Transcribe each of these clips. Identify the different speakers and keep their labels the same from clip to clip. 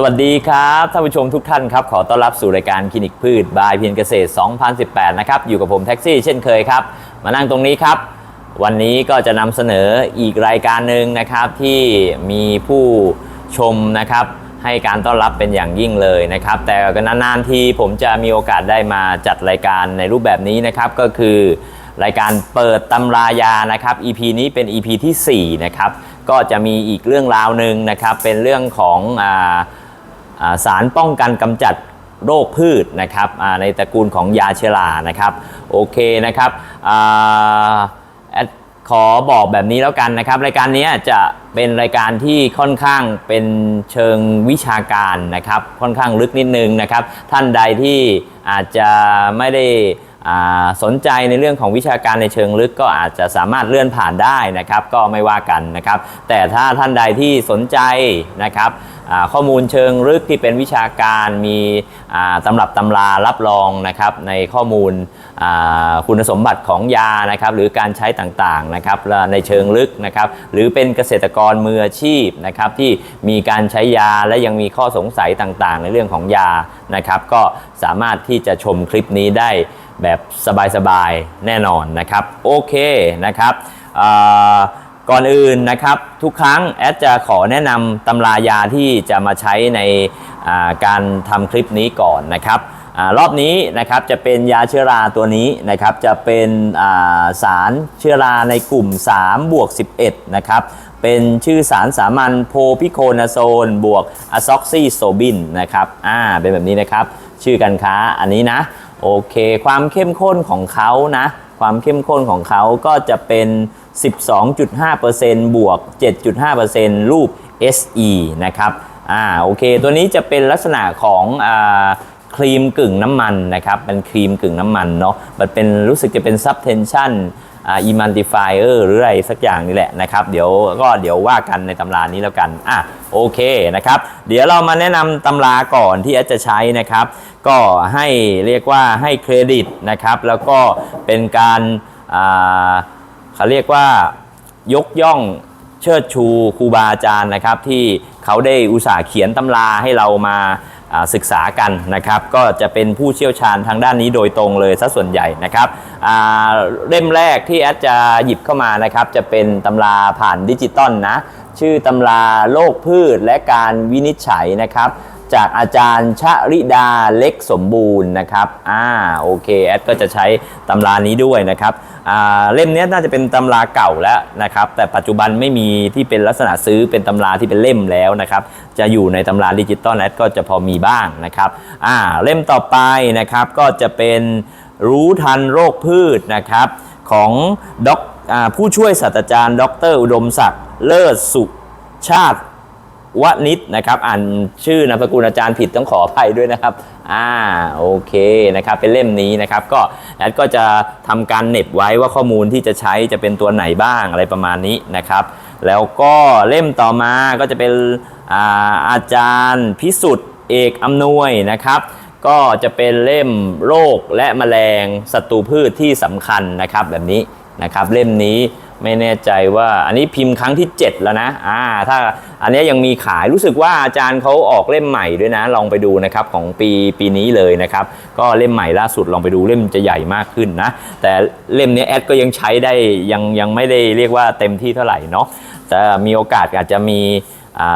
Speaker 1: สวัสดีครับท่านผู้ชมทุกท่านครับ ขอต้อนรับสู่รายการคลินิกพืชบายเพียรเกษตร 2018 นะครับ อยู่กับผมแท็กซี่เช่นเคยครับ มานั่งตรงนี้ครับ วันนี้ก็จะนำเสนออีกรายการหนึ่งนะครับที่มีผู้ชมนะครับ ให้การต้อนรับเป็นอย่างยิ่งเลยนะครับ แต่ก็นานๆทีผมจะมีโอกาสได้มาจัดรายการในรูปแบบนี้นะครับก็คือรายการเปิดตำรายานะครับ EP นี้เป็น EP ที่ 4 นะครับ ก็จะมีอีกเรื่องราวหนึ่งนะครับ เป็นเรื่องของอ่า สารป้องกันกำจัดโรคพืชนะครับในตระกูลของยาเชื้อรานะครับโอเคนะครับอขอบอกแบบนี้แล้วกันนะครับ รายการนี้จะเป็นรายการที่ค่อนข้างเป็นเชิงวิชาการนะครับ ค่อนข้างลึกนิดนึงนะครับ ท่านใดที่อาจจะไม่ได้ สนใจในเรื่องของวิชาการในเชิงลึกก็อาจจะสามารถเลื่อนผ่านได้นะครับ ก็ไม่ว่ากันนะครับ แต่ถ้าท่านใดที่สนใจนะครับข้อมูลเชิงลึกที่เป็นวิชาการมีตำรับตำรารับรองนะครับในข้อมูลคุณสมบัติของยานะครับหรือการใช้ต่างๆนะครับในเชิงลึกนะครับหรือเป็นเกษตรกรมืออาชีพนะครับที่มีการใช้ยาและยังมีข้อสงสัยต่างๆ ในเรื่องของยานะครับ ก็สามารถที่จะชมคลิปนี้ได้ แบบสบายๆ แน่นอนนะครับ โอเคนะครับก่อนอื่นนะครับทุกครั้งแอดจะขอแนะนำตำรายาที่จะมาใช้ในาการทำคลิปนี้ก่อนนะครับอรอบนี้นะครับจะเป็นยาเชื้อราตัวนี้นะครับจะเป็นาสารเชื้อราในกลุ่ม3บวก11นะครับเป็นชื่อสารสามัญโพพิโคนาโซน บวกอะซ็อกซิโซบินนะครับอ่าเป็นแบบนี้นะครับ ชื่อการค้าอันนี้นะ โอเค ความเข้มข้นของเขานะ ความเข้มข้นของเขาก็จะเป็น 12.5%บวก 7.5%รูป SE นะครับ อ่า โอเค ตัวนี้จะเป็นลักษณะของอ่าครีมกึ่งน้ำมันนะครับเป็นครีมกึ่งน้ำมันเนาะ มันเป็นรู้สึกจะเป็น subtension อ่า emulsifier หรืออะไรสักอย่างนี่แหละนะครับ เดี๋ยวก็เดี๋ยวว่ากันในตำรานี้แล้วกันอะโอเคนะครับ เดี๋ยวเรามาแนะนำตำราก่อนที่แอดจะใช้นะครับ ก็ให้เรียกว่าให้เครดิตนะครับ แล้วก็เป็นการเขาเรียกว่ายกย่องเชิดชูครูบาอาจารย์นะครับ ที่เขาได้อุตส่าห์เขียนตำราให้เรามา ศึกษากันนะครับก็จะเป็นผู้เชี่ยวชาญทางด้านนี้โดยตรงเลยซะส่วนใหญ่นะครับเล่มแรกที่แอดจะหยิบเข้ามานะครับจะเป็นตำราผ่านดิจิตอลนะชื่อตำราโรคพืชและการวินิจฉัยนะครับ จากอาจารย์ชริดาเล็กสมบูรณ์นะครับอ่าโอเคแอดก็จะใช้ตำรานี้ด้วยนะครับอ่าเล่มนี้น่าจะเป็นตำราเก่าแล้วนะครับ แต่ปัจจุบันไม่มีที่เป็นลักษณะซื้อเป็นตำราที่เป็นเล่มแล้วนะครับ จะอยู่ในตำราดิจิตอลแอดก็จะพอมีบ้างนะครับอ่าเล่มต่อไปนะครับก็จะเป็นรู้ทันโรคพืชนะครับของด็อกผู้ช่วยศาสตราจารย์ ดร อุดมศักดิ์เลิศสุชาติ วนิดนะครับอ่านชื่อนามสกุลอาจารย์ผิดต้องขออภัยด้วยนะครับอ่าโอเคนะครับเป็นเล่มนี้นะครับ ก็แอดก็จะทำการเน็บไว้ว่าข้อมูลที่จะใช้จะเป็นตัวไหนบ้างอะไรประมาณนี้นะครับ แล้วก็เล่มต่อมาก็จะเป็นอาอาจารย์พิสุทธิ์เอกอำนวยนะครับก็จะเป็นเล่มโรคและแมลงศัตรูพืชที่สำคัญนะครับแบบนี้นะครับเล่มนี้ ไม่แน่ใจว่าอันนี้พิมพ์ครั้งที่ 7 แล้วนะอ่าถ้าอันนี้ยังมีขายรู้สึกว่าอาจารย์เขาออกเล่มใหม่ด้วยนะ ลองไปดูนะครับของปีปีนี้เลยนะครับ ก็เล่มใหม่ล่าสุดลองไปดูเล่มจะใหญ่มากขึ้นนะ แต่เล่มนี้แอดก็ยังใช้ได้ยังยังไม่ได้เรียกว่าเต็มที่เท่าไหร่เนาะแต่มีโอกาสอาจจะมี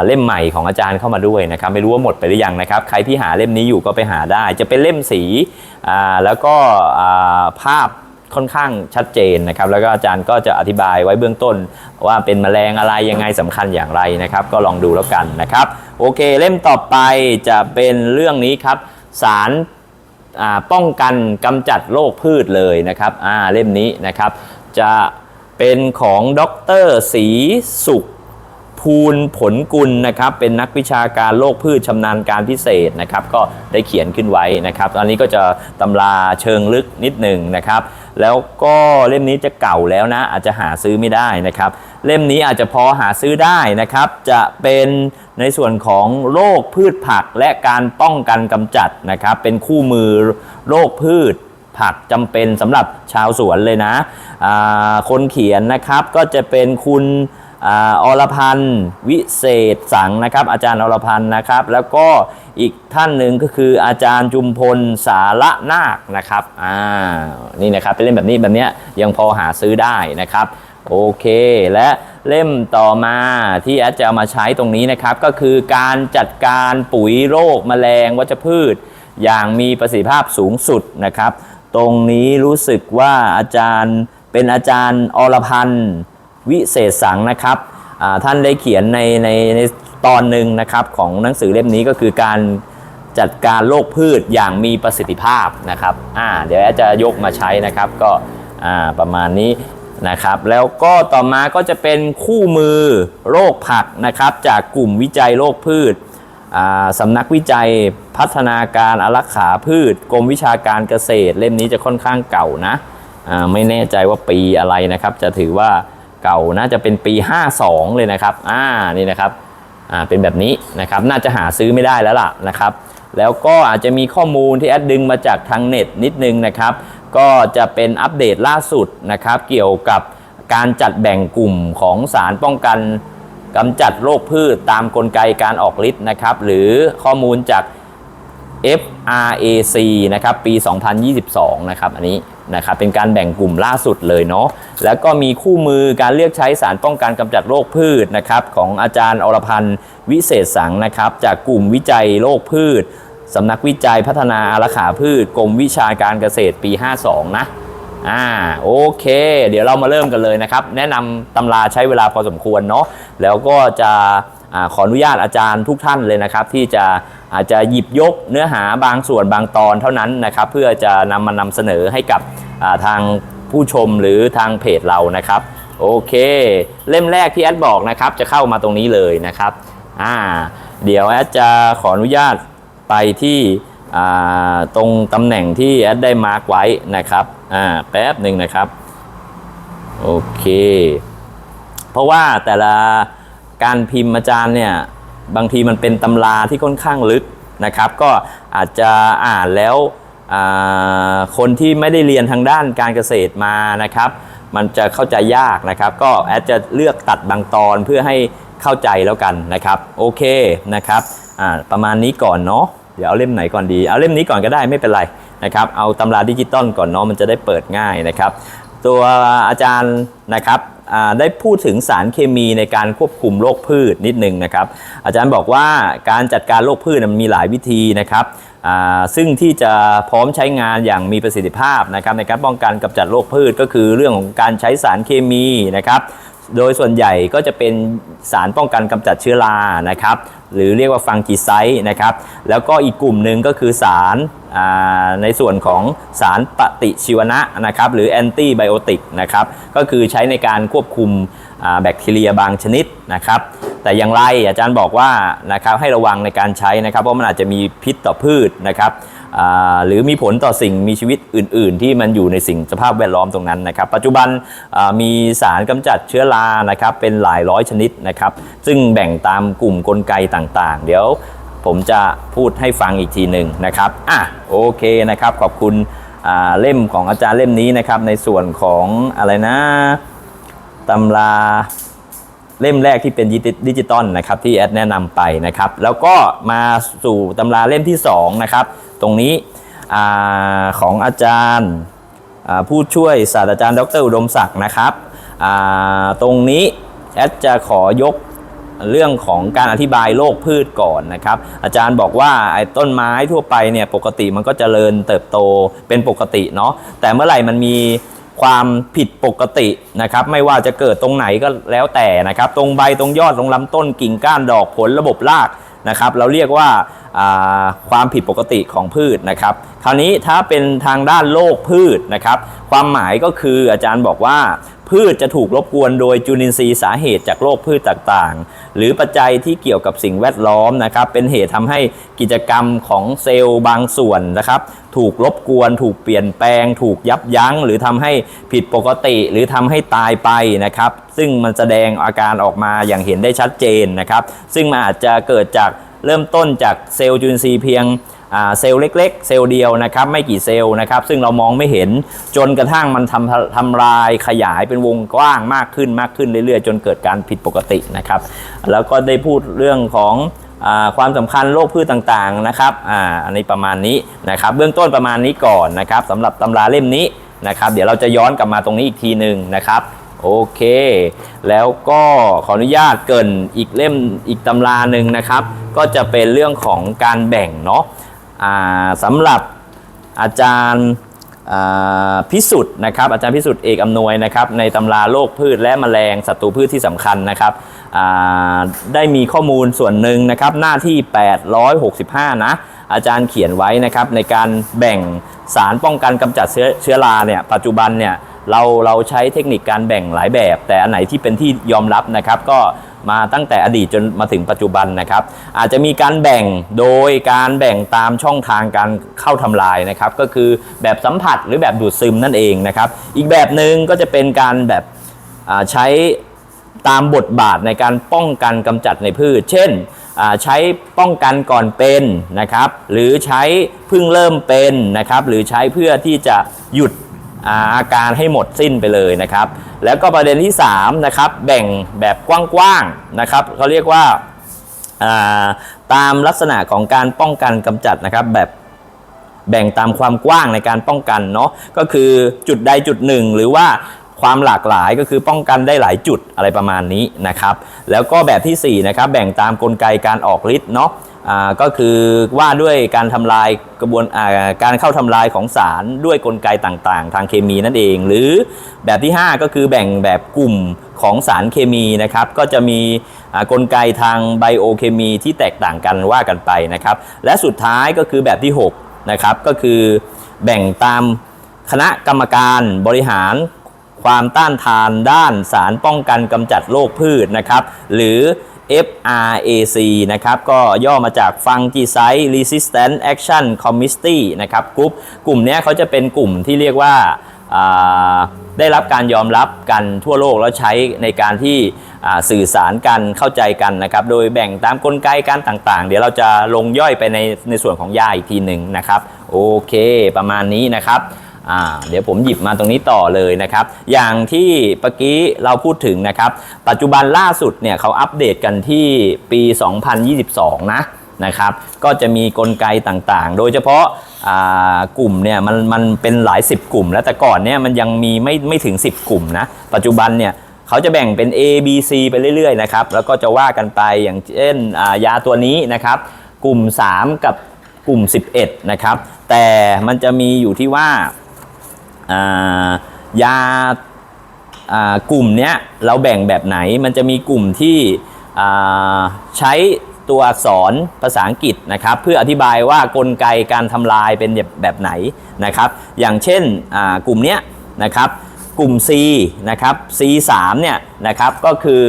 Speaker 1: เล่มใหม่ของอาจารย์เข้ามาด้วยนะครับ ไม่รู้ว่าหมดไปหรือยังนะครับ ใครที่หาเล่มนี้อยู่ก็ไปหาได้ จะเป็นเล่มสีแล้วก็ภาพ ค่อนข้างชัดเจนนะครับ แล้วก็อาจารย์ก็จะอธิบายไว้เบื้องต้น ว่าเป็นแมลงอะไรยังไงสำคัญอย่างไรนะครับ ก็ลองดูแล้วกันนะครับ โอเคเล่มต่อไปจะเป็นเรื่องนี้ครับ สารป้องกันกำจัดโรคพืชเลยนะครับอ่าเล่มนี้นะครับ จะเป็นของดรศรีสุขภูลผลกุลนะครับ เป็นนักวิชาการโรคพืชชำนาญการพิเศษนะครับ ก็ได้เขียนขึ้นไว้นะครับ ตอนนี้ก็จะตำราเชิงลึกนิดหนึ่งนะครับ แล้วก็เล่มนี้จะเก่าแล้วนะ อาจจะหาซื้อไม่ได้นะครับ เล่มนี้อาจจะพอหาซื้อได้นะครับ จะเป็นในส่วนของโรคพืชผักและการป้องกันกำจัดนะครับ เป็นคู่มือโรคพืชผักจำเป็นสำหรับชาวสวนเลยนะ คนเขียนนะครับก็จะเป็นคุณ ออรพันธ์วิเศษสังนะครับ อาจารย์อรพันธ์นะครับ แล้วก็อีกท่านหนึ่งก็คืออาจารย์จุมพลสาระนาคนะครับอ่านี่นะครับเป็นเล่มแบบนี้แบบเนี้ยยังพอหาซื้อได้นะครับโอเค และเล่มต่อมาที่แอดจะเอามาใช้ตรงนี้นะครับ ก็คือการจัดการปุ๋ยโรคแมลงวัชพืช อย่างมีประสิทธิภาพสูงสุดนะครับ ตรงนี้รู้สึกว่าอาจารย์เป็นอาจารย์อรพันธ์ วิเศษสังนะครับท่านได้เขียนในในในตอนหนึ่งนะครับของหนังสือเล่มนี้ก็คือการจัดการโรคพืชอย่างมีประสิทธิภาพนะครับอ่าเดี๋ยวจะยกมาใช้นะครับก็อ่าประมาณนี้นะครับ แล้วก็ต่อมาก็จะเป็นคู่มือโรคผักนะครับ จากกลุ่มวิจัยโรคพืชอ่าสำนักวิจัยพัฒนาการอารักขาพืช กรมวิชาการเกษตร เล่มนี้จะค่อนข้างเก่านะอ่าไม่แน่ใจว่าปีอะไรนะครับ จะถือว่า เก่าน่าจะเป็นปี 52 เลยนะครับ อ่า นี่นะครับ อ่า เป็นแบบนี้นะครับ น่าจะหาซื้อไม่ได้แล้วล่ะนะครับ แล้วก็อาจจะมีข้อมูลที่แอดดึงมาจากทางเน็ตนิดนึงนะครับ ก็จะเป็นอัปเดตล่าสุดนะครับ เกี่ยวกับการจัดแบ่งกลุ่มของสารป้องกันกำจัดโรคพืชตามกลไกการออกฤทธิ์นะครับ หรือข้อมูลจาก FRAC นะครับปี 2022 นะครับอันนี้นะครับเป็นการแบ่งกลุ่มล่าสุดเลยเนาะแล้วก็มีคู่มือการเลือกใช้สารป้องกันกำจัดโรคพืชนะครับของอาจารย์อรพันธ์วิเศษสังนะครับจากกลุ่มวิจัยโรคพืชสำนักวิจัยพัฒนาอารขาพืชกรมวิชาการเกษตรปี 52 นะอ่าโอเค เดี๋ยวเรามาเริ่มกันเลยนะครับ แนะนำตำราใช้เวลาพอสมควรเนาะแล้วก็จะอขออนุญาตอาจารย์ทุกท่านเลยนะครับ ที่จะ อาจจะหยิบยกเนื้อหาบางส่วนบางตอนเท่านั้นนะครับ เพื่อจะนำมานำเสนอให้กับทางผู้ชมหรือทางเพจเรานะครับ โอเค เล่มแรกที่แอดบอกนะครับ จะเข้ามาตรงนี้เลยนะครับอ่าเดี๋ยวแอดจะขออนุญาตไปที่ตรงตำแหน่งที่แอดได้มาร์กไว้นะครับอ่าแป๊บหนึ่งนะครับโอเค เพราะว่าแต่ละการพิมพ์อาจารย์เนี่ย บางทีมันเป็นตำราที่ค่อนข้างลึกนะครับ ก็อาจจะอ่านแล้วคนที่ไม่ได้เรียนทางด้านการเกษตรมานะครับ มันจะเข้าใจยากนะครับ ก็แอดจะเลือกตัดบางตอนเพื่อให้เข้าใจแล้วกันนะครับ โอเคนะครับประมาณนี้ก่อนเนาะเดี๋ยวเอาเล่มไหนก่อนดี เอาเล่มนี้ก่อนก็ได้ไม่เป็นไรนะครับ เอาตำราดิจิตอลก่อนเนาะมันจะได้เปิดง่ายนะครับ ตัวอาจารย์นะครับ ได้พูดถึงสารเคมีในการควบคุมโรคพืชนิดนึงนะครับ อาจารย์บอกว่าการจัดการโรคพืชมันมีหลายวิธีนะครับซึ่งที่จะพร้อมใช้งานอย่างมีประสิทธิภาพนะครับในการป้องกันกำจัดโรคพืชก็คือเรื่องของการใช้สารเคมีนะครับ โดยส่วนใหญ่ก็จะเป็นสารป้องกันกำจัดเชื้อรานะครับ หรือเรียกว่าฟังกีไซด์นะครับ แล้วก็อีกกลุ่มหนึ่งก็คือสารในส่วนของสารปฏิชีวนะนะครับ หรือแอนตี้ไบโอติกนะครับ ก็คือใช้ในการควบคุมแบคทีเรียบางชนิดนะครับ แต่อย่างไรอาจารย์บอกว่านะครับให้ระวังในการใช้นะครับ เพราะมันอาจจะมีพิษต่อพืชนะครับ หรือมีผลต่อสิ่งมีชีวิตอื่น ๆ ที่มันอยู่ในสิ่งสภาพแวดล้อมตรงนั้นนะครับ ปัจจุบันมีสารกำจัดเชื้อรานะครับเป็นหลายร้อยชนิดนะครับซึ่งแบ่งตามกลุ่มกลไกต่างๆ เดี๋ยวผมจะพูดให้ฟังอีกทีหนึ่งนะครับอะโอเคนะครับขอบคุณเล่มของอาจารย์เล่มนี้นะครับในส่วนของอะไรนะตำราเล่มแรกที่เป็นดิจิตอลนะครับที่แอดแนะนำไปนะครับ แล้วก็มาสู่ตำราเล่มที่2นะครับ ตรงนี้อของอาจารย์ผู้ช่วยศาสตราจารย์ดรอุดมศักดิ์นะครับตรงนี้แอดจะขอยกเรื่องของการอธิบายโรคพืชก่อนนะครับ อาจารย์บอกว่าไอ้ต้นไม้ทั่วไปเนี่ยปกติมันก็เจริญเติบโตเป็นปกติเนาะแต่เมื่อไหร่มันมีความผิดปกตินะครับ ไม่ว่าจะเกิดตรงไหนก็แล้วแต่นะครับ ตรงใบตรงยอดตรงลำต้นกิ่งก้านดอกผลระบบราก นะครับเราเรียกว่าความผิดปกติของพืชนะครับคราวนี้ถ้าเป็นทางด้านโรคพืชนะครับ ความหมายก็คืออาจารย์บอกว่า พืชจะถูกรบกวนโดยจุลินทรีย์สาเหตุจากโรคพืชต่างๆ หรือปัจจัยที่เกี่ยวกับสิ่งแวดล้อมนะครับ เป็นเหตุทำให้กิจกรรมของเซลล์บางส่วนนะครับ ถูกรบกวน ถูกเปลี่ยนแปลง ถูกยับยั้ง หรือทำให้ผิดปกติ หรือทำให้ตายไปนะครับ ซึ่งมันแสดงอาการออกมาอย่างเห็นได้ชัดเจนนะครับ ซึ่งมันอาจจะเกิดจากเริ่มต้นจากเซลล์จุลินทรีย์เพียง เซลล์เล็ก ๆ เซลล์เดียวนะครับไม่กี่เซลล์นะครับซึ่งเรามองไม่เห็นจนกระทั่งมันทำทำลายขยายเป็นวงกว้างมากขึ้นมากขึ้นเรื่อยๆ จนเกิดการผิดปกตินะครับแล้วก็ได้พูดเรื่องของอความสำคัญโรคพืชต่างๆนะครับออันนี้ประมาณนี้นะครับเบื้องต้นประมาณนี้ก่อนนะครับสำหรับตำราเล่มนี้นะครับเดี๋ยวเราจะย้อนกลับมาตรงนี้อีกทีหนึ่งนะครับโอเค แล้วก็ขออนุญาตเกินอีกเล่มอีกตำราหนึ่งนะครับ ก็จะเป็นเรื่องของการแบ่งเนาะ สำหรับอาจารย์พิสุทธิ์นะครับอาจารย์พิสุทธิ์เอกอำนวยนะครับในตำราโรคพืชและแมลงศัตรูพืชที่สำคัญนะครับได้มีข้อมูลส่วนหนึ่งนะครับหน้าที่ 865 นะอาจารย์เขียนไว้นะครับในการแบ่งสารป้องกันกำจัดเชื้อเชื้อราเนี่ยปัจจุบันเนี่ย เราเราใช้เทคนิคการแบ่งหลายแบบ แต่อันไหนที่เป็นที่ยอมรับนะครับ ก็มาตั้งแต่อดีตจนมาถึงปัจจุบันนะครับ อาจจะมีการแบ่งโดยการแบ่งตามช่องทางการเข้าทำลายนะครับ ก็คือแบบสัมผัสหรือแบบดูดซึมนั่นเองนะครับ อีกแบบหนึ่งก็จะเป็นการแบบใช้ตามบทบาทในการป้องกันกำจัดในพืช เช่นใช้ป้องกันก่อนเป็นนะครับ หรือใช้เพิ่งเริ่มเป็นนะครับ หรือใช้เพื่อที่จะหยุด อาการให้หมดสิ้นไปเลยนะครับ แล้วก็ประเด็นที่3นะครับแบ่งแบบกว้างๆนะครับเขาเรียกว่าาตามลักษณะของการป้องกันกำจัดนะครับแบบแบ่งตามความกว้างในการป้องกันเนาะก็คือจุดใดจุดหนึ่ง หรือว่าความหลากหลายก็คือป้องกันได้หลายจุดอะไรประมาณนี้นะครับ แล้วก็แบบที่4นะครับแบ่งตามกลไกการออกฤทธิ์เนาะ ก็คือว่าด้วยการทำลายกระบวนการเข้าทำลายของสารด้วยกลไกต่างๆ ทางเคมีนั่นเอง หรือแบบที่ 5 ก็คือแบ่งแบบกลุ่มของสารเคมีนะครับ ก็จะมีกลไกทางไบโอเคมีที่แตกต่างกันว่ากันไปนะครับ และสุดท้ายก็คือแบบที่6นะครับก็คือแบ่งตามคณะกรรมการบริหารความต้านทานด้านสารป้องกันกำจัดโรคพืชนะครับ หรือ FRAC นะครับก็ย่อมาจาก Fungicide Resistant Action Committee นะครับกลุ่มกลุ่มเนี้ยเขาจะเป็นกลุ่มที่เรียกว่าาได้รับการยอมรับกันทั่วโลกแล้วใช้ในการที่สื่อสารกันเข้าใจกันนะครับ โดยแบ่งตามกลไกการต่างๆ เดี๋ยวเราจะลงย่อยไปในในส่วนของยาอีกทีหนึ่งนะครับ โอเค ประมาณนี้นะครับ อ่าเดี๋ยวผมหยิบมาตรงนี้ต่อเลยนะครับ อย่างที่เมื่อกี้เราพูดถึงนะครับ ปัจจุบันล่าสุดเนี่ยเขาอัปเดตกันที่ปี 2022 นะนะครับ ก็จะมีกลไกต่างๆ โดยเฉพาะกลุ่มเนี่ยมันมันเป็นหลาย 10 กลุ่ม แล้วแต่ก่อนเนี่ยมันยังมีไม่ไม่ถึง 10 กลุ่มนะ ปัจจุบันเนี่ยเขาจะแบ่งเป็น A B C ไปเรื่อยๆนะครับ แล้วก็จะว่ากันไปอย่างเช่นยาตัวนี้นะครับ กลุ่ม 3 กับกลุ่ม 11 นะครับ แต่มันจะมีอยู่ที่ว่า ยาอ่ากลุ่มเนี้ยเราแบ่งแบบไหนมันจะมีกลุ่มที่ใช้ตัวอักษรภาษาอังกฤษนะครับ เพื่ออธิบายว่ากลไกการทำลายเป็นแบบไหนนะครับ อย่างเช่นกลุ่มเนี้ยนะครับกลุ่ม C นะครับ C3 เนี่ยนะครับก็คือ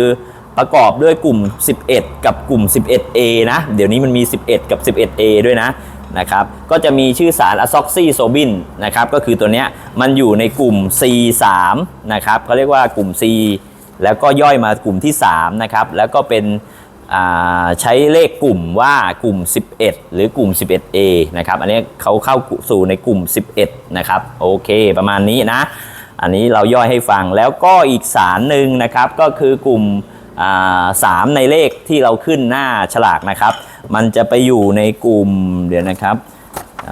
Speaker 1: ประกอบด้วยกลุ่ม 11 กับกลุ่ม 11A นะ เดี๋ยวนี้มันมี 11 กับ 11A ด้วยนะ นะครับก็จะมีชื่อสารอะซอกซิโซบินนะครับก็คือตัวเนี้ยมันอยู่ในกลุ่ม C3 นะครับเขาเรียกว่ากลุ่ม C แล้วก็ย่อยมากลุ่มที่3นะครับแล้วก็เป็นใช้เลขกลุ่มว่ากลุ่ม 11 หรือกลุ่ม 11A นะครับอันนี้เขาเข้าสู่ในกลุ่ม 11 นะครับโอเคประมาณนี้นะ อันนี้เราย่อยให้ฟังแล้วก็อีกสารหนึ่งนะครับก็คือกลุ่ม สามในเลขที่เราขึ้นหน้าฉลากนะครับ มันจะไปอยู่ในกลุ่มเดี๋ยวนะครับเ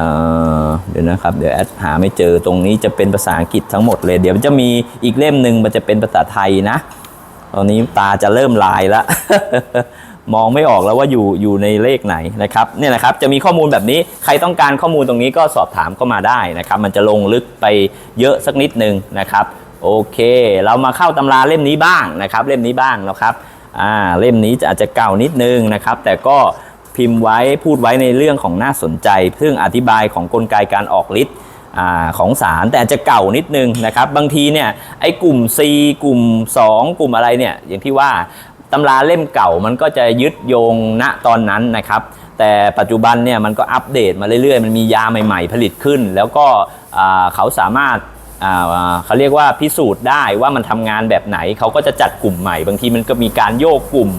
Speaker 1: เดี๋ยวนะครับ เดี๋ยวแอดหาไม่เจอตรงนี้จะเป็นภาษาอังกฤษทั้งหมดเลย เดี๋ยวจะมีอีกเล่มหนึ่งมันจะเป็นภาษาไทยนะ ตอนนี้ตาจะเริ่มลายแล้วมองไม่ออกแล้วว่าอยู่อยู่ในเลขไหนนะครับเนี่ยนะครับจะมีข้อมูลแบบนี้ใครต้องการข้อมูลตรงนี้ก็สอบถามเข้ามาได้นะครับ มันจะลงลึกไปเยอะสักนิดนึงนะครับ โอเค เรามาเข้าตำราเล่มนี้บ้างนะครับ เล่มนี้บ้างนะครับอ่าเล่มนี้จะอาจจะเก่านิดนึงนะครับ แต่ก็พิมพ์ไว้พูดไว้ในเรื่องของน่าสนใจซึ่งอธิบายของกลไกการออกฤทธิ์อาของสารแต่อาจจะเก่านิดนึงนะครับ บางทีเนี่ยไอ้กลุ่ม C กลุ่ม 2 กลุ่มอะไรเนี่ยอย่างที่ว่าตำราเล่มเก่ามันก็จะยึดโยงณตอนนั้นนะครับ แต่ปัจจุบันเนี่ยมันก็อัปเดตมาเรื่อยๆ มันมียาใหม่ ๆ ผลิตขึ้น แล้วก็เขาสามารถ เขาเรียกว่าพิสูจน์ได้ว่ามันทำงานแบบไหนเขาก็จะจัดกลุ่มใหม่ บางทีมันก็มีการโยกกลุ่ม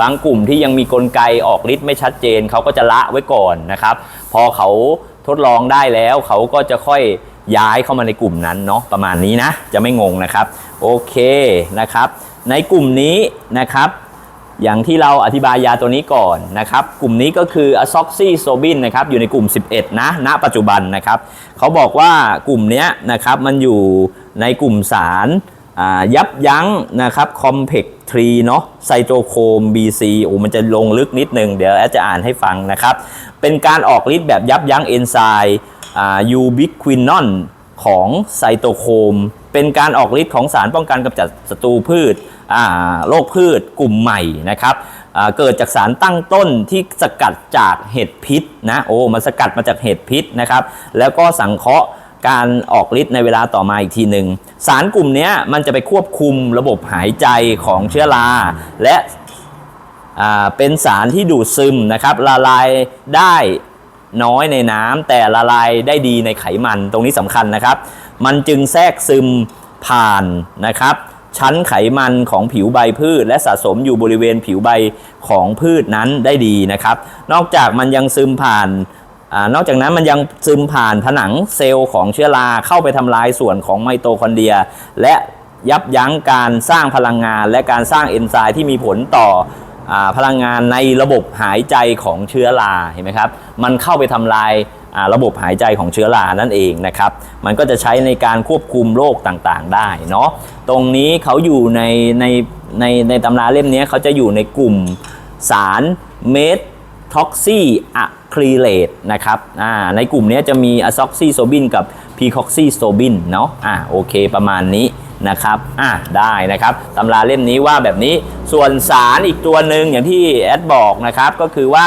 Speaker 1: บางกลุ่มที่ยังมีกลไกออกฤทธิ์ไม่ชัดเจนเขาก็จะละไว้ก่อนนะครับ พอเขาทดลองได้แล้วเขาก็จะค่อยย้ายเข้ามาในกลุ่มนั้นเนาะประมาณนี้นะ จะไม่งงนะครับ โอเคนะครับ ในกลุ่มนี้นะครับ อย่างที่เราอธิบายยาตัวนี้ก่อนนะครับ กลุ่มนี้ก็คืออะซ็อกซีโซบินนะครับอยู่ในกลุ่ม 11 นะ ณ ปัจจุบันนะครับ เขาบอกว่ากลุ่มนี้นะครับมันอยู่ในกลุ่มสารยับยั้งนะครับคอมเพกทรีเนาะไซโตโคม BC โอ้มันจะลงลึกนิดนึง เดี๋ยวแอดจะอ่านให้ฟังนะครับ เป็นการออกฤทธิ์แบบยับยั้งเอนไซม์ยูบิควินอนของไซโตโคม เป็นการออกฤทธิ์ของสารป้องกันกำจัดศัตรูพืชโรคพืชกลุ่มใหม่นะครับเกิดจากสารตั้งต้นที่สกัดจากเห็ดพิษนะโอ้มันสกัดมาจากเห็ดพิษนะครับแล้วก็สังเคราะห์การออกฤทธิ์ในเวลาต่อมาอีกทีหนึ่งสารกลุ่มนี้มันจะไปควบคุมระบบหายใจของเชื้อราและเป็นสารที่ดูดซึมนะครับละลายได้น้อยในน้ำแต่ละลายได้ดีในไขมันตรงนี้สำคัญนะครับ มันจึงแทรกซึมผ่านนะครับ ชั้นไขมันของผิวใบพืช และสะสมอยู่บริเวณผิวใบของพืชนั้นได้ดีนะครับ นอกจากมันยังซึมผ่านอนอกจากนั้นมันยังซึมผ่านผนังเซลล์ของเชื้อราเข้าไปทำลายส่วนของไมโตคอนเดรีย และยับยั้งการสร้างพลังงาน และการสร้างเอนไซม์ที่มีผลต่ออพลังงานในระบบหายใจของเชื้อราเห็นไหมครับ มันเข้าไปทำลาย ระบบหายใจของเชื้อรานั่นเองนะครับ มันก็จะใช้ในการควบคุมโรคต่างๆ ได้เนาะตรงนี้เขาอยู่ในในในในตำราเล่มนี้เขาจะอยู่ในกลุ่มสารเมทท็อกซี่อะครีเลตนะครับในกลุ่มนี้จะมีอะซ็อกซีโซบินกับพีคอกซีโซบินเนาะอ่าโอเคประมาณนี้นะครับ อ่าได้นะครับ ตำราเล่มนี้ว่าแบบนี้ ส่วนสารอีกตัวหนึ่งอย่างที่แอดบอกนะครับ ก็คือว่า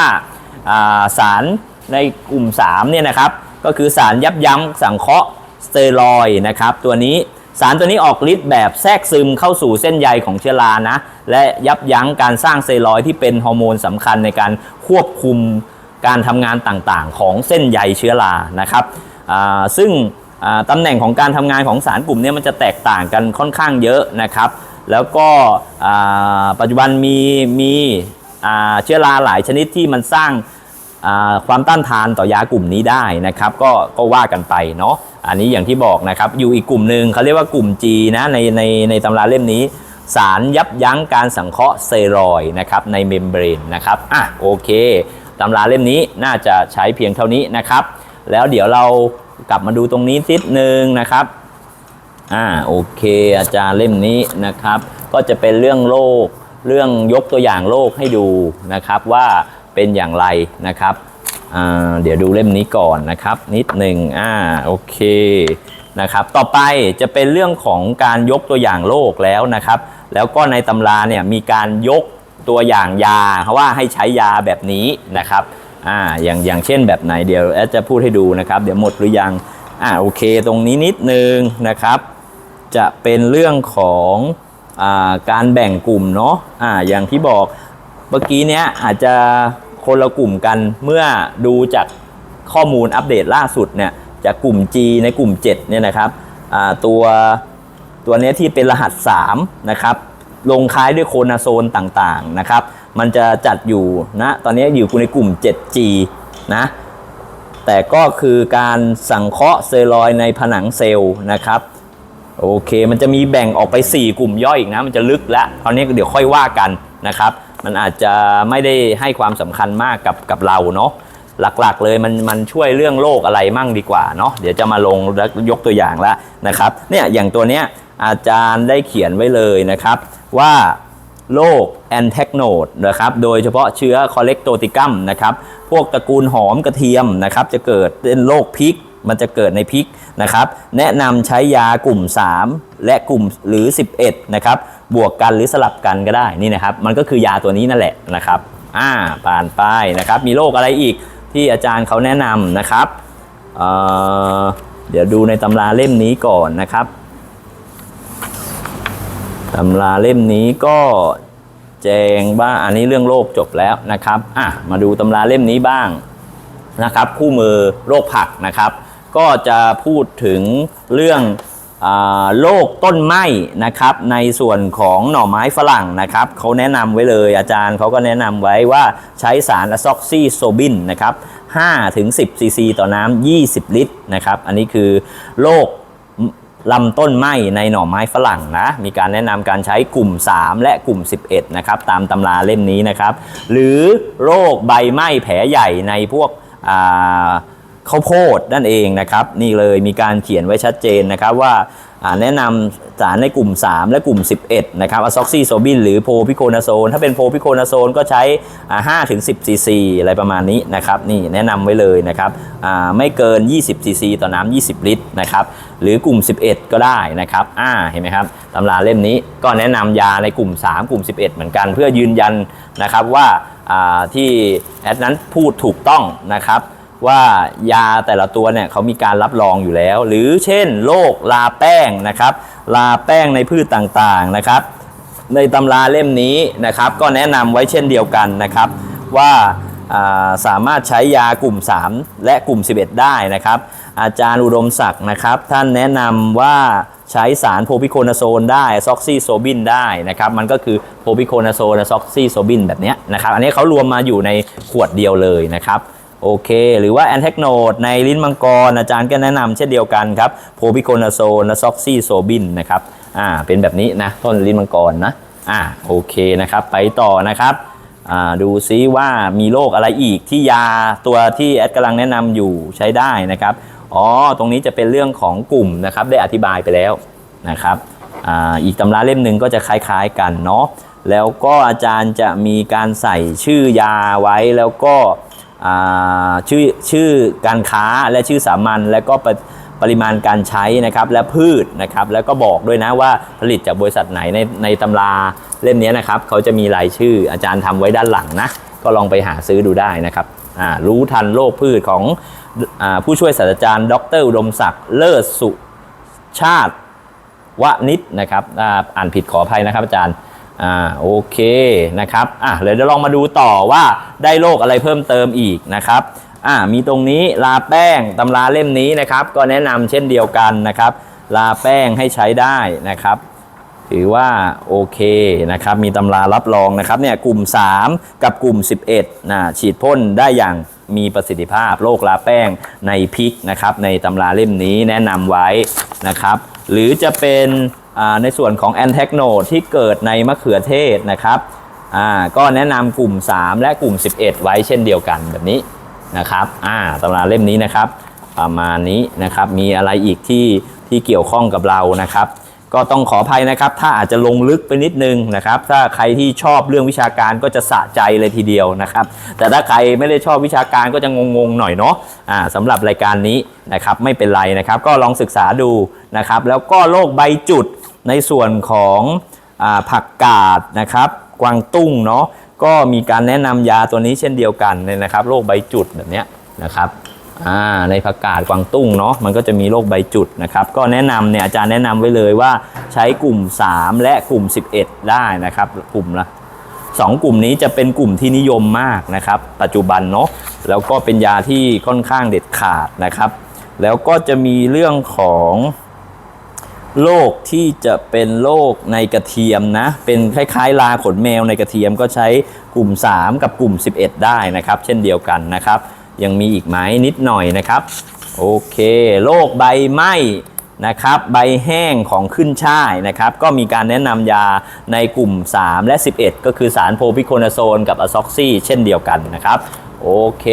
Speaker 1: อ่าสาร ในกลุ่ม3เนี่ยนะครับก็คือสารยับยั้งสังเคราะห์สเตียรอยนะครับตัวนี้สารตัวนี้ออกฤทธิ์แบบแทรกซึมเข้าสู่เส้นใยของเชื้อรานะและยับยั้งการสร้างสเซลลอยที่เป็นฮอร์โมนสำคัญในการควบคุมการทำงานต่างๆ ของเส้นใยเชื้อรานะครับซึ่งตำแหน่งของการทำงานของสารกลุ่มนี้มันจะแตกต่างกันค่อนข้างเยอะนะครับ แล้วก็ปัจจุบันมีมีเชื้อราหลายชนิดที่มันสร้าง ความต้านทานต่อยากลุ่มนี้ได้นะครับ ก็ก็ว่ากันไปเนาะอันนี้อย่างที่บอกนะครับ อยู่อีกกลุ่มหนึ่งเขาเรียกว่ากลุ่ม G นะในในในตำราเล่มนี้ สารยับยั้งการสังเคราะห์สเตียรอยนะครับในเมมเบรนนะครับอะโอเคตำราเล่มนี้น่าจะใช้เพียงเท่านี้นะครับ แล้วเดี๋ยวเรากลับมาดูตรงนี้นิดนึงนะครับอ่าโอเค อาจารย์เล่มนี้นะครับ ก็จะเป็นเรื่องโรคเรื่องยกตัวอย่างโรคให้ดูนะครับว่า เป็นอย่างไรนะครับเดี๋ยวดูเล่มนี้ก่อนนะครับ นิดหนึ่งอ่าโอเคนะครับต่อไปจะเป็นเรื่องของการยกตัวอย่างโรคแล้วนะครับ แล้วก็ในตำราเนี่ยมีการยกตัวอย่างยาเพราะว่าให้ใช้ยาแบบนี้นะครับอ่าอย่างอย่างเช่นแบบไหนเดี๋ยวแอดจะพูดให้ดูนะครับ เดี๋ยวหมดหรือยังอ่าโอเค ตรงนี้นิดนึงนะครับ จะเป็นเรื่องของอาการแบ่งกลุ่มเนาะอ่าอย่างที่บอกเมื่อกี้เนี้ยอาจจะ คนละกลุ่มกันเมื่อดูจากข้อมูลอัปเดตล่าสุดเนี่ยจากกลุ่ม G ในกลุ่ม 7 เนี่ยนะครับตัวตัวนี้ที่เป็นรหัส 3 นะครับ ลงคล้ายด้วยโคนาโซนต่างๆนะครับ มันจะจัดอยู่นะตอนนี้อยู่ในกลุ่ม 7G นะแต่ก็คือการสังเคราะห์เซลลอยในผนังเซลล์นะครับโอเค มันจะมีแบ่งออกไป 4 กลุ่มย่อยอีกนะ มันจะลึกแล้วคราวนี้เดี๋ยวค่อยว่ากันนะครับ มันอาจจะไม่ได้ให้ความสำคัญมากกับกับเราเนาะหลักๆเลยมันมันช่วยเรื่องโรคอะไรมั่งดีกว่าเนาะเดี๋ยวจะมาลงแล้วยกตัวอย่างล้วนะครับเนี่ยอย่างตัวเนี้ยอาจารย์ได้เขียนไว้เลยนะครับ ว่าโรคแอนแทกโนดนะครับโดยเฉพาะเชื้อคอเลกโตติกัมนะครับพวกตระกูลหอมกระเทียมนะครับจะเกิดเป็นโรคพริก มันจะเกิดในพริกนะครับแนะนำใช้ยากลุ่ม 3 และกลุ่มหรือ 11นะครับบวกกันหรือสลับกันก็ได้นี่นะครับมันก็คือยาตัวนี้นั่นแหละนะครับอ่าผ่านไปนะครับมีโรคอะไรอีกที่อาจารย์เขาแนะนำนะครับเเดี๋ยวดูในตำราเล่มนี้ก่อนนะครับตำราเล่มนี้ก็แจงว่าอันนี้เรื่องโรคจบแล้วนะครับอะมาดูตำราเล่มนี้บ้างนะครับ คู่มือโรคผักนะครับ ก็จะพูดถึงเรื่องอโรคต้นไหม้นะครับในส่วนของหน่อไม้ฝรั่งนะครับเขาแนะนำไว้เลยอาจารย์เขาก็แนะนำไว้ว่าใช้สารอะซ็อกซิโซบินนะครับ5ถึง10ซีซีต่อน้ำ20 ลิตรนะครับ อันนี้คือโรคลำต้นไหม้ในหน่อไม้ฝรั่งนะมีการแนะนำการใช้กลุ่ม 3 และกลุ่ม 11นะครับตามตำราเล่มนี้นะครับ หรือโรคใบไหม้แผลใหญ่ในพวกอ่า ข้าวโพดนั่นเองนะครับ นี่เลยมีการเขียนไว้ชัดเจนนะครับว่าแนะนำสารในกลุ่ม 3 และกลุ่ม 11 นะครับอะซอกซิโซบินหรือโพพิโคนาโซน ถ้าเป็นโพพิโคนาโซนก็ใช้อ่า5ถึง10 ซีซี อะไรประมาณนี้นะครับ นี่แนะนำไว้เลยนะครับ ไม่เกิน 20 ซีซี ต่อน้ำ 20 ลิตรนะครับ หรือกลุ่ม 11 ก็ได้นะครับ อ่า เห็นไหมครับตำราเล่มนี้ก็แนะนำยาในกลุ่ม 3 กลุ่ม 11 เหมือนกัน เพื่อยืนยันนะครับว่าที่แอดนั้นพูดถูกต้องนะครับ ว่ายาแต่ละตัวเนี่ยเขามีการรับรองอยู่แล้ว หรือเช่นโรคลาแป้งนะครับ ลาแป้งในพืชต่างๆนะครับ ในตำราเล่มนี้นะครับ ก็แนะนำไว้เช่นเดียวกันนะครับ ว่าาสามารถใช้ยากลุ่ม 3 และกลุ่ม 11 ได้นะครับ อาจารย์อุดมศักดิ์นะครับ ท่านแนะนำว่าใช้สารโพพิโคนาโซนได้ซอกซี่โซบินได้นะครับ มันก็คือโพพิโคนาโซนซอกซี่โซบินแบบนี้นะครับ อันนี้เขารวมมาอยู่ในขวดเดียวเลยนะครับ โอเค หรือว่าแอนเทคโนดในลิ้นมังกร อาจารย์ก็แนะนำเช่นเดียวกันครับโพพิโคนาโซนและซอกซี่โซบินนะครับอ่าเป็นแบบนี้นะต้นลิ้นมังกรนะอ่าโอเคนะครับ ไปต่อนะครับอ่าดูซิว่ามีโรคอะไรอีกที่ยาตัวที่แอดกำลังแนะนำอยู่ใช้ได้นะครับอ๋อตรงนี้จะเป็นเรื่องของกลุ่มนะครับได้อธิบายไปแล้วนะครับอ่าอีกตำราเล่มหนึ่งก็จะคล้ายๆกันเนาะแล้วก็อาจารย์จะมีการใส่ชื่อยาไว้แล้วก็ ชื่อชื่อการค้าและชื่อสามัญและก็ปริปริมาณการใช้นะครับและพืชนะครับแล้วก็บอกด้วยนะว่าผลิตจากบริษัทไหนในในตำราเล่มนี้นะครับเขาจะมีรายชื่ออาจารย์ทำไว้ด้านหลังนะก็ลองไปหาซื้อดูได้นะครับรู้ทันโรคพืชของอผู้ช่วยศาสตราจารย์ ดรอุดมศักดิ์เลิศสุชาติวนิดนะครับออ่านผิดขออภัยนะครับอาจารย์ อ่าโอเคนะครับอะเดี๋ยวเราลองมาดูต่อว่าได้โรคอะไรเพิ่มเติมอีกนะครับอ่ามีตรงนี้ลาแป้งตำราเล่มนี้นะครับ ก็แนะนำเช่นเดียวกันนะครับ ลาแป้งให้ใช้ได้นะครับถือว่าโอเคนะครับมีตำรารับรองนะครับเนี่ยกลุ่ม 3 กับกลุ่ม 11นะฉีดพ่นได้อย่างมีประสิทธิภาพโรคลาแป้งในพริกนะครับในตำราเล่มนี้แนะนำไว้นะครับ หรือจะเป็น ในส่วนของแอนแทกโนดที่เกิดในมะเขือเทศนะครับก็แนะนำกลุ่ม 3 และกลุ่ม 11 ไว้เช่นเดียวกันแบบนี้นะครับอ่าตำราเล่มนี้นะครับ ประมาณนี้นะครับ มีอะไรอีกที่ที่เกี่ยวข้องกับเรานะครับ ก็ต้องขออภัยนะครับ ถ้าอาจจะลงลึกไปนิดนึงนะครับ ถ้าใครที่ชอบเรื่องวิชาการก็จะสะใจเลยทีเดียวนะครับ แต่ถ้าใครไม่ได้ชอบวิชาการก็จะงงๆหน่อยเนาะอ่าสำหรับรายการนี้นะครับไม่เป็นไรนะครับ ก็ลองศึกษาดูนะครับ แล้วก็โรคใบจุด ในส่วนของอผักกาดนะครับ กวางตุ้งเนาะก็มีการแนะนำยาตัวนี้เช่นเดียวกันเนี่ยนะครับโรคใบจุดแบบนี้นะครับในผักกาดกวางตุ้งเนาะมันก็จะมีโรคใบจุดนะครับก็แนะนำเนี่ยอาจารย์แนะนำไว้เลยว่าใช้กลุ่ม 3 และกลุ่ม 11 ได้นะครับกลุ่มละสองกลุ่มนี้จะเป็นกลุ่มที่นิยมมากนะครับ ปัจจุบันเนาะแล้วก็เป็นยาที่ค่อนข้างเด็ดขาดนะครับ แล้วก็จะมีเรื่องของ โรคที่จะเป็นโรคในกระเทียมนะ เป็นคล้ายๆ ลาขนแมวในกระเทียมก็ใช้กลุ่ม 3 กับกลุ่ม 11 ได้นะครับ เช่นเดียวกันนะครับ ยังมีอีกไหมนิดหน่อยนะครับ โอเคโรคใบไหม้นะครับใบแห้งของขึ้นช่ายนะครับ ก็มีการแนะนำยาในกลุ่ม 3 และ 11 ก็คือสารโพพิโคนาโซนกับอะซ็อกซี่เช่นเดียวกันนะครับโอเค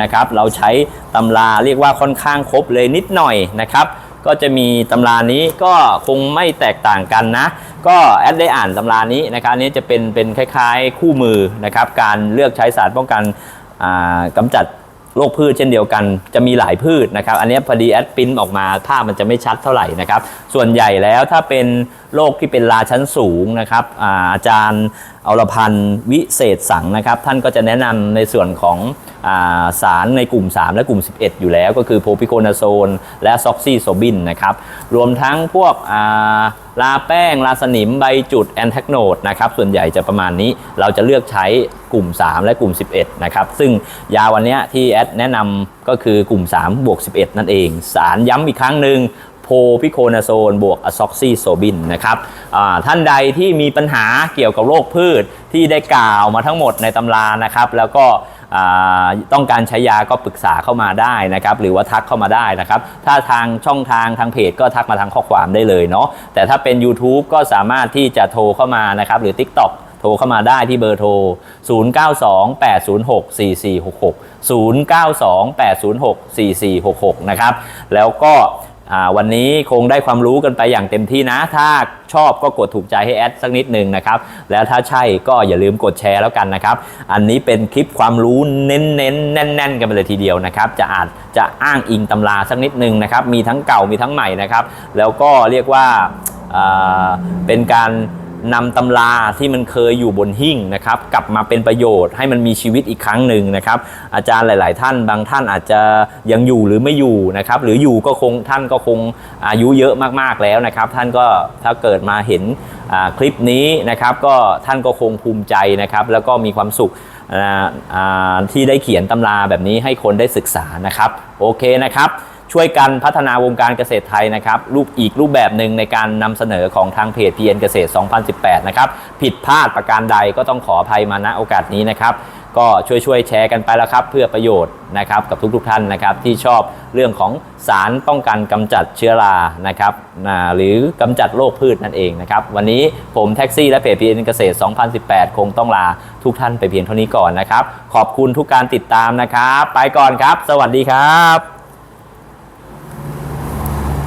Speaker 1: นะครับ เราใช้ตำราเรียกว่าค่อนข้างครบเลยนิดหน่อยนะครับ ก็จะมีตำรานี้ก็คงไม่แตกต่างกันนะ ก็แอดได้อ่านตำรานี้นะครับอันนี้จะเป็นเป็นคล้ายๆ คู่มือนะครับการเลือกใช้สารป้องกันอ่ากำจัดโรคพืชเช่นเดียวกันจะมีหลายพืชนะครับ อันนี้พอดีแอดปิ้นออกมาภาพมันจะไม่ชัดเท่าไหร่นะครับ ส่วนใหญ่แล้วถ้าเป็นโรคที่เป็นราชั้นสูงนะครับอาจารย์ อรพันธ์วิเศษสังนะครับ ท่านก็จะแนะนำในส่วนของอาสารในกลุ่ม 3 และกลุ่ม 11 อยู่แล้วก็คือโพพิโคนาโซน และซ็อกซี่โซบินนะครับ รวมทั้งพวกาลาแป้ง ลาสนิม ใบจุด แอนแทกโนดนะครับ ส่วนใหญ่จะประมาณนี้เราจะเลือกใช้กลุ่ม 3 และกลุ่ม 11 นะครับ ซึ่งยาวันนี้ที่แอดแนะนำก็คือกลุ่ม 3 บวก 11 นั่นเอง สารย้ำอีกครั้งหนึ่ง โพพิโคนาโซนบวกอะซอกซิโซบินนะครับท่านใดที่มีปัญหาเกี่ยวกับโรคพืชที่ได้กล่าวมาทั้งหมดในตำรานะครับ แล้วก็ต้องการใช้ยาก็ปรึกษาเข้ามาได้นะครับหรือว่าทักเข้ามาได้นะครับ ถ้าทางช่องทางทางเพจก็ทักมาทางข้อความได้เลยเนาะแต่ถ้าเป็น YouTube ก็สามารถที่จะโทรเข้ามานะครับ หรือ TikTok โทรเข้ามาได้ที่เบอร์โทร 0928064466 0928064466 นะครับ แล้วก็ วันนี้คงได้ความรู้กันไปอย่างเต็มที่นะ ถ้าชอบก็กดถูกใจให้แอดสักนิดหนึ่งนะครับ แล้วถ้าใช่ก็อย่าลืมกดแชร์แล้วกันนะครับ อันนี้เป็นคลิปความรู้เน้นๆ แน่น ๆ กันไปเลยทีเดียวนะครับ จะอาจจะอ้างอิงตำราสักนิดหนึ่งนะครับ มีทั้งเก่ามีทั้งใหม่นะครับ แล้วก็เรียกว่าอ่าเป็นการ นำตำราที่มันเคยอยู่บนหิ้งนะครับกลับมาเป็นประโยชน์ให้มันมีชีวิตอีกครั้งหนึ่งนะครับอาจารย์หลาย ๆ ท่านบางท่านอาจจะยังอยู่หรือไม่อยู่นะครับหรืออยู่ก็คงท่านก็คงอายุเยอะมาก ๆ แล้วนะครับ ท่านก็ถ้าเกิดมาเห็นคลิปนี้นะครับก็ท่านก็คงภูมิใจนะครับแล้วก็มีความสุขที่ได้เขียนตำราแบบนี้ให้คนได้ศึกษานะครับ โอเคนะครับ ช่วยกันพัฒนาวงการเกษตรไทยนะครับรูปอีกรูปแบบหนึ่งในการนำเสนอของทางเพจ PN เกษตร 2018 นะครับ ผิดพลาดประการใดก็ต้องขออภัยมาณโอกาสนี้นะครับ ก็ช่วยช่วยๆแชร์กันไปแล้วครับ เพื่อประโยชน์นะครับกับทุกๆท่านนะครับที่ชอบเรื่องของสารป้องกันกำจัดเชื้อรานะครับหรือกำจัดโรคพืชนั่นเองนะครับ วันนี้ผมแท็กซี่และเพจ PN เกษตร 2018 คงต้องลาทุกท่านไปเพียงเท่านี้ก่อนนะครับ ขอบคุณทุกการติดตามนะครับ ไปก่อนครับ สวัสดีครับ